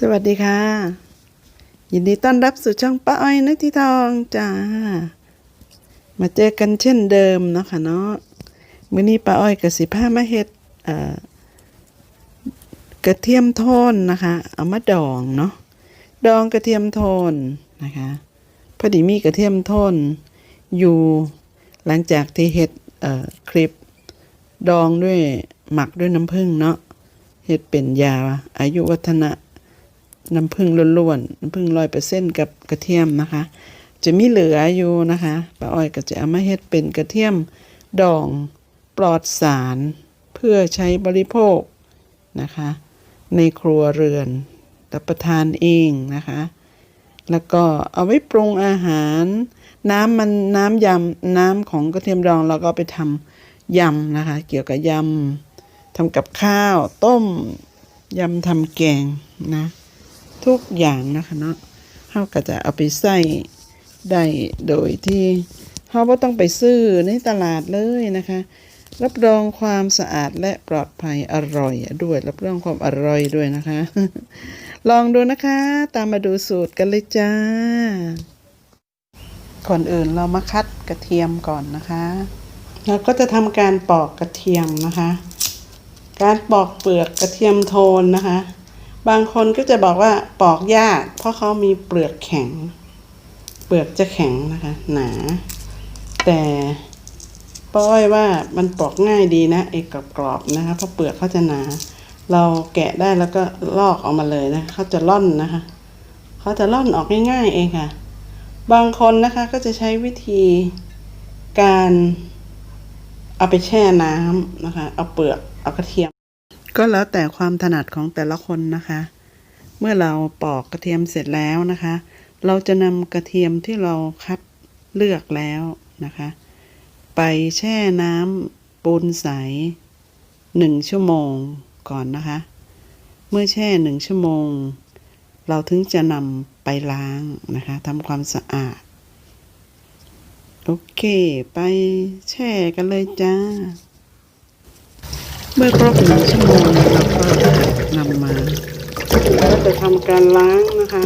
สวัสดีค่ะ ยินดีต้อนรับสู่ช่องป้าอ้อยนักที่ทองจ้า มาเจอกันเช่นเดิมเนาะค่ะเนาะมื้อนี้ป้าอ้อยกับสิผ้ามาเฮ็ดกระเทียมโทนนะคะ เอามาดองเนาะดองกระเทียมโทนนะคะพอดีมีกระเทียมโทนอยู่หลังจากที่เฮ็ดคลิปดองด้วยหมักด้วยน้ำผึ้งเนาะเฮ็ดเป็นยาอายุวัฒนะ น้ำผึ้งล้วนๆ น้ำผึ้งร้อยเปอร์เซ็นกับกระเทียมนะคะ จะมีเหลืออยู่นะคะป้าอ้อยก็จะเอามาเฮ็ดเป็นกระเทียมดองปลอดสารเพื่อใช้บริโภคนะคะ ในครัวเรือนรับประทานเองนะคะ แล้วก็เอาไว้ปรุงอาหาร น้ำมันน้ำยำน้ำของกระเทียมดองเราก็ไปทำยำนะคะ เกี่ยวกับยำทำกับข้าวต้มยำทำแกงนะ ทุกอย่างนะคะเนาะเขาก็จะเอาไปใส่ได้โดยที่เขาไม่ต้องไปซื้อในตลาดเลยนะคะ รับรองความสะอาดและปลอดภัยอร่อยด้วย รับรองความอร่อยด้วยนะคะ ลองดูนะคะ ตามมาดูสูตรกันเลยจ้า ก่อนอื่นเรามาคัดกระเทียมก่อนนะคะเราก็จะทำการปอกกระเทียมนะคะ การปอกเปลือกกระเทียมโทนนะคะ บางคนก็จะบอกว่าปอกยากเพราะเขามีเปลือกแข็ง เปลือกจะแข็งนะคะ หนา แต่ป้อยว่ามันปอกง่ายดีนะไอ้กรอบๆนะคะเพราะเปลือกเขาจะหนา เราแกะได้แล้วก็ลอกออกมาเลยนะเขาจะล่อนนะคะเขาจะล่อนออกง่ายๆเองค่ะ บางคนนะคะก็จะใช้วิธีการเอาไปแช่น้ำนะคะ เอาเปลือกเอากระเทียม ก็แล้วแต่ความถนัดของแต่ละคนนะคะ เมื่อเราปอกกระเทียมเสร็จแล้วนะคะ เราจะนำกระเทียมที่เราคัดเลือกแล้วนะคะ ไปแช่น้ำปูนใสหนึ่งชั่วโมงก่อนนะคะ เมื่อแช่หนึ่งชั่วโมง เราถึงจะนำไปล้างนะคะทำความสะอาด โอเค ไปแช่กันเลยจ้า เมื่อครบหนึ่งชั่วโมงเราก็จะนำมาแล้วจะทำการล้างนะคะ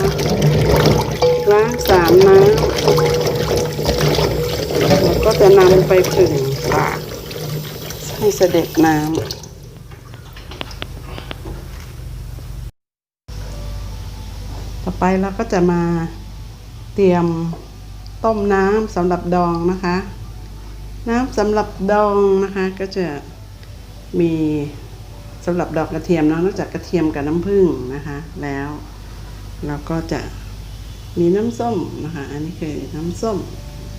ล้างสามน้ำแล้วก็จะนำไปผึ่งปากให้เสด็จน้ำต่อไปเราก็จะมาเตรียมต้มน้ำสำหรับดองนะคะ น้ำสำหรับดองนะคะก็จะ มีสำหรับดอกกระเทียมเนาะนอกจากกระเทียมกับน้ำผึ้งนะคะ แล้วเราก็จะมีน้ำส้มนะคะ อันนี้คือน้ำส้ม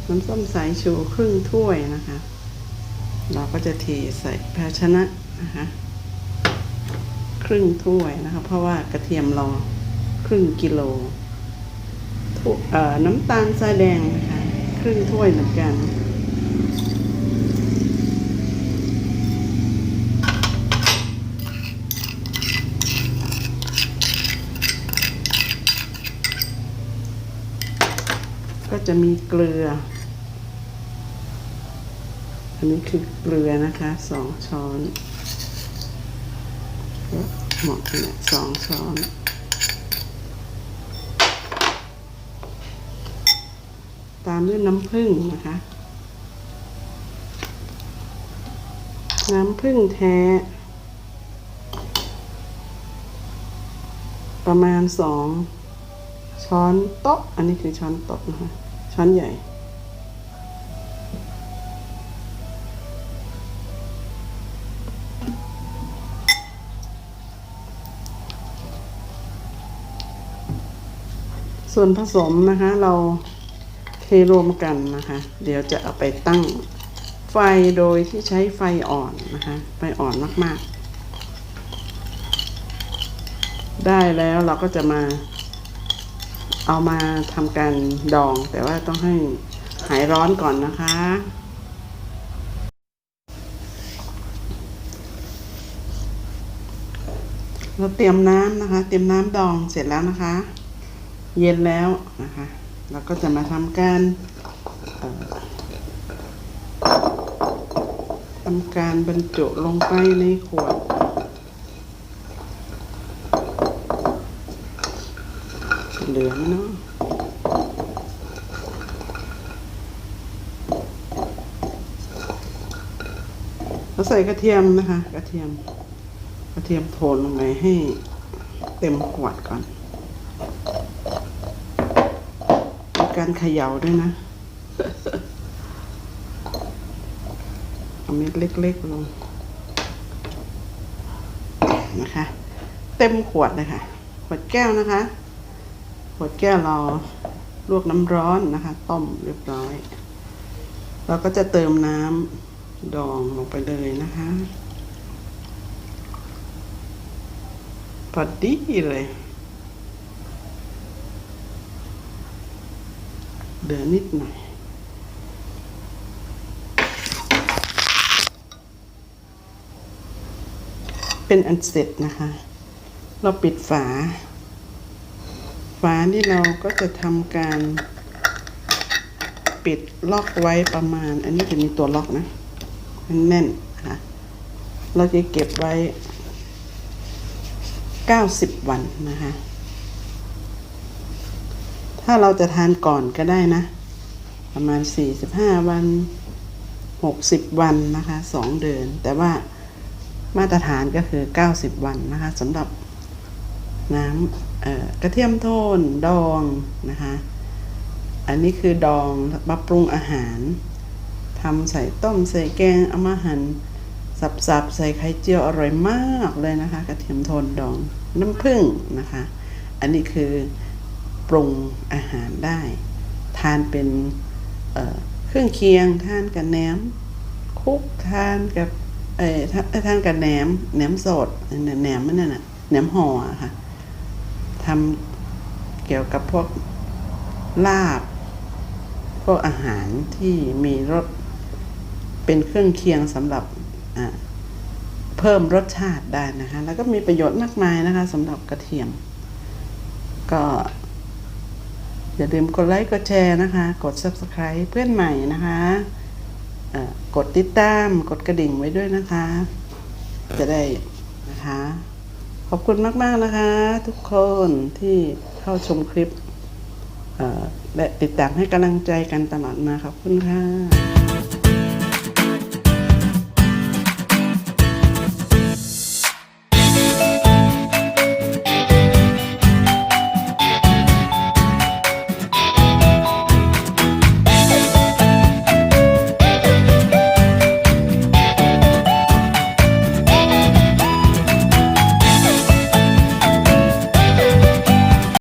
น้ำส้มสายชูครึ่งถ้วยนะคะ เราก็จะเทใส่ภาชนะนะคะครึ่งถ้วยนะคะ เพราะว่ากระเทียมเราครึ่งกิโลน้ำตาลทรายแดงนะคะครึ่งถ้วยเหมือนกัน ก็จะมีเกลือ อันนี้คือเกลือนะคะสองช้อนเหมาะเนี่ยสองช้อน ตามด้วยน้ำผึ้งนะคะ น้ำผึ้งแท้ ประมาณสองช้อนโต๊ะ อันนี้คือช้อนโต๊ะนะคะ ช้นใหญ่ส่วนผสมนะคะเราเทรวมกันนะคะ เดี๋ยวจะเอาไปตั้งไฟโดยที่ใช้ไฟอ่อนนะคะ ไฟอ่อนมาก ๆ ได้แล้วเราก็จะมา เอามาทำการดอง แต่ว่าต้องให้หายร้อนก่อนนะคะ เราเตรียมน้ำนะคะ เตรียมน้ำดองเสร็จแล้วนะคะ เย็นแล้วนะคะ เราก็จะมาทำการอ่อทำการบรรจุลงไปในขวด เหลือไหมเนาะเราใส่กระเทียมนะคะ กระเทียม กระเทียมโทนลงไปให้เต็มขวดก่อนการเขย่าด้วยนะเอาเม็ดเล็กๆลงนะคะ เต็มขวดเลยค่ะ ขวดแก้วนะคะ ขวดแก้วเราลวกน้ำร้อนนะคะ ต้มเรียบร้อย เราก็จะเติมน้ำดองลงไปเลยนะคะพอดีเลยเหลือนิดหน่อยเป็นอันเสร็จนะคะ เราปิดฝา ฝานี่เราก็จะทำการปิดล็อกไว้ประมาณ อันนี้จะมีตัวล็อกนะ มันแน่นนะคะเราจะเก็บไว้ 90 วันนะคะ ถ้าเราจะทานก่อนก็ได้นะ ประมาณ 45 วัน 60 วันนะคะ 2 เดือน แต่ว่ามาตรฐานก็คือ 90 วันนะคะสำหรับน้ำ กระเทียมโทนดองนะคะ อันนี้คือดองมาปรุงอาหารทำใส่ต้มใส่แกงเอามาหั่นสับๆใส่ไข่เจียวอร่อยมากเลยนะคะ กระเทียมโทนดองน้ำผึ้งนะคะ อันนี้คือปรุงอาหารได้ ทานเป็นเเครื่องเคียงทานกับแหนม คุกทานกับเออทาทานกับแหนมแหนมสดแหนมนั่นน่ะแหนมห่ออะค่ะ ทำเกี่ยวกับพวกลาบ พวกอาหารที่มีรสเป็นเครื่องเคียงสำหรับเพิ่มรสชาติได้นะคะ แล้วก็มีประโยชน์มากมายนะคะสำหรับกระเทียม ก็ อย่าลืมกดไลค์กดแชร์นะคะ กด subscribe เพื่อนใหม่นะคะเอ่อกดติดตาม กดกระดิ่งไว้ด้วยนะคะ จะได้นะคะ ขอบคุณมาก ๆ นะคะ ทุกคนที่เข้าชมคลิปและติดตามให้กำลังใจกันตลอดมาขอบคุณค่ะ